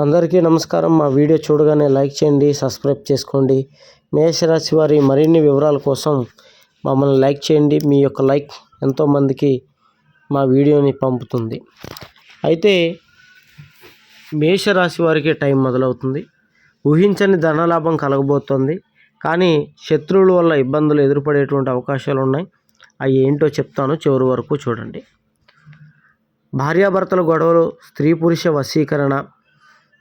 అందరికీ నమస్కారం. మా వీడియో చూడగానే లైక్ చేయండి సబ్స్క్రైబ్ చేసుకోండి. మేషరాశి వారి మరిన్ని వివరాల కోసం మమ్మల్ని లైక్ చేయండి. మీ యొక్క లైక్ ఎంతోమందికి మా వీడియోని పంపుతుంది. అయితే మేషరాశి వారికి టైం మొదలవుతుంది. ఊహించని ధనలాభం కలగబోతోంది. కానీ శత్రువుల వల్ల ఇబ్బందులు ఎదురుపడేటువంటి అవకాశాలు ఉన్నాయి. అవి ఏంటో చెప్తాను. చివరి వరకు చూడండి. భార్యాభర్తల గొడవలు స్త్రీ పురుష వశీకరణ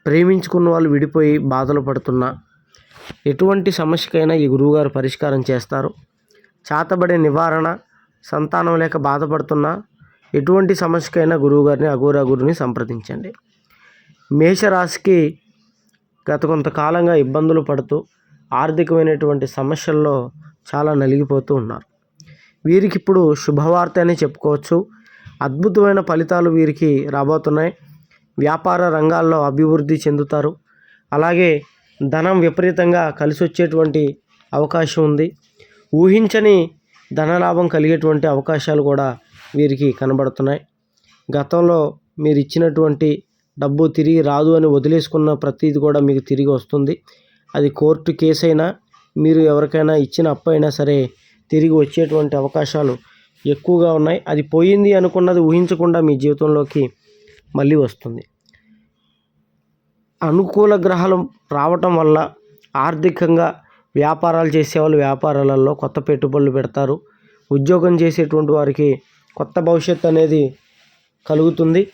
ప్రేమించుకున్న వాళ్ళు విడిపోయి బాధలు పడుతున్నా ఎటువంటి సమస్యకైనా ఈ గురువుగారు పరిష్కారం చేస్తారు. చాతబడే నివారణ సంతానం లేక బాధపడుతున్నా ఎటువంటి సమస్యకైనా గురువుగారిని అఘోరా గురుని సంప్రదించండి. మేషరాశికి గత కొంతకాలంగా ఇబ్బందులు పడుతూ ఆర్థికమైనటువంటి సమస్యల్లో చాలా నలిగిపోతూ ఉన్నారు. వీరికి ఇప్పుడు శుభవార్త అని చెప్పుకోవచ్చు. అద్భుతమైన ఫలితాలు వీరికి రాబోతున్నాయి. వ్యాపార రంగాల్లో అభివృద్ధి చెందుతారు. అలాగే ధనం విపరీతంగా కలిసి వచ్చేటువంటి అవకాశం ఉంది. ఊహించని ధనలాభం కలిగేటువంటి అవకాశాలు కూడా వీరికి కనబడుతున్నాయి. గతంలో మీరు ఇచ్చినటువంటి డబ్బు తిరిగి రాదు అని వదిలేసుకున్న ప్రతిది కూడా మీకు తిరిగి వస్తుంది. అది కోర్టు కేసు అయినా మీరు ఎవరికైనా ఇచ్చిన అప్పు అయినా సరే తిరిగి వచ్చేటువంటి అవకాశాలు ఎక్కువగా ఉన్నాయి. అది పోయింది అనుకున్నది ఊహించకుండా మీ జీవితంలోకి మళ్ళీ వస్తుంది. అనుకూల గ్రహాలు రావటం వల్ల ఆర్థికంగా వ్యాపారాలు చేసేవాళ్ళు వ్యాపారాలలో కొత్త పెట్టుబడులు పెడతారు. ఉద్యోగం చేసేటువంటి వారికి కొత్త భవిష్యత్తు అనేది కలుగుతుంది.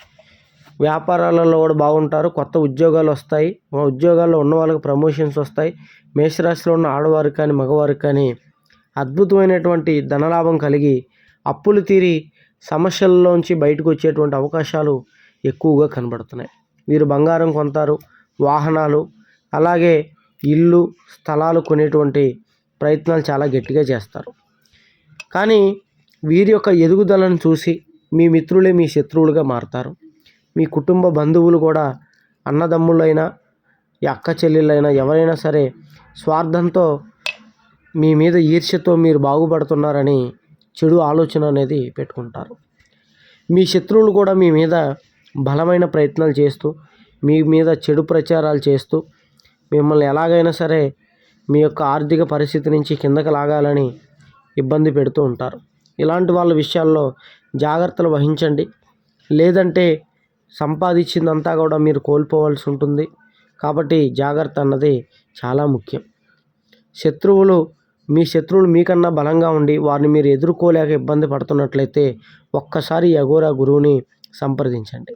వ్యాపారాలలో కూడా బాగుంటారు. కొత్త ఉద్యోగాలు వస్తాయి. ఉద్యోగాల్లో ఉన్న వాళ్ళకి ప్రమోషన్స్ వస్తాయి. మేషరాశిలో ఉన్న ఆడవారికి కానీ మగవారికి కానీ అద్భుతమైనటువంటి ధనలాభం కలిగి అప్పులు తీరి సమస్యల్లోంచి బయటకు వచ్చేటువంటి అవకాశాలు ఎక్కువగా కనబడుతున్నాయి. వీరు బంగారం కొంటారు వాహనాలు అలాగే ఇల్లు స్థలాలు కొనేటువంటి ప్రయత్నాలు చాలా గట్టిగా చేస్తారు. కానీ వీరి యొక్క ఎదుగుదలను చూసి మీ మిత్రులే మీ శత్రువులుగా మారుతారు. మీ కుటుంబ బంధువులు కూడా అన్నదమ్ములైనా అక్క చెల్లెళ్ళైనా ఎవరైనా సరే స్వార్థంతో మీ మీద ఈర్ష్యతో మీరు బాగుపడుతున్నారని చెడు ఆలోచన అనేది పెట్టుకుంటారు. మీ శత్రువులు కూడా మీ మీద బలమైన ప్రయత్నాలు చేస్తూ మీ మీద చెడు ప్రచారాలు చేస్తూ మిమ్మల్ని ఎలాగైనా సరే మీ యొక్క ఆర్థిక పరిస్థితి నుంచి కిందకి లాగాలని ఇబ్బంది పెడుతూ ఉంటారు. ఇలాంటి వాళ్ళ విషయాల్లో జాగ్రత్తలు వహించండి. లేదంటే సంపాదించిందంతా కూడా మీరు కోల్పోవాల్సి ఉంటుంది. కాబట్టి జాగ్రత్త అన్నది చాలా ముఖ్యం. శత్రువులు మీ శత్రువులు మీకన్నా బలంగా ఉండి వారిని మీరు ఎదుర్కోలేక ఇబ్బంది పడుతున్నట్లయితే ఒక్కసారి ఈ అఘోరా గురువుని సంప్రదించండి.